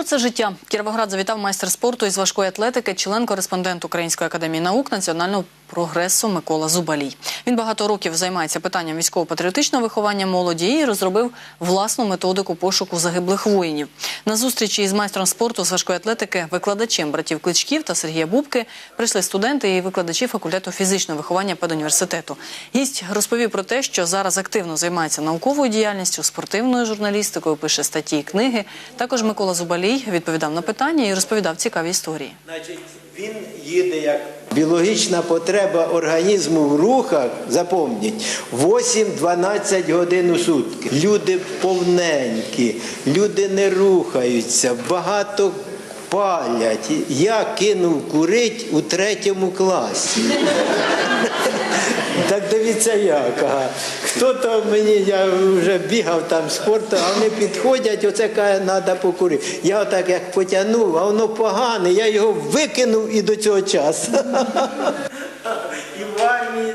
Спорт це життя. Кіровоград завітав майстер спорту із важкої атлетики, член-кореспондент Української академії наук національного прогресу Микола Зубалій. Він багато років займається питанням військово-патріотичного виховання молоді і розробив власну методику пошуку загиблих воїнів. На зустрічі із майстром спорту з важкої атлетики, викладачем братів Кличків та Сергія Бубки прийшли студенти і викладачі факультету фізичного виховання педуніверситету. Гість розповів про те, що зараз активно займається науковою діяльністю, спортивною журналістикою, пише статті і книги. Також Микола Зубалій відповідав на питання і розповідав цікаві історії. Він їде як біологічна потреба організму в рухах, запомніть, 8-12 годин у сутки. Люди повненькі, люди не рухаються, багато палять. Я кинув курить у третьому класі. Так дивіться як. Хто то мені, я вже бігав там спорту, а вони підходять, оце каже, треба покурити. Я отак як потягнув, а воно погане, я його викинув і до цього часу. І в армії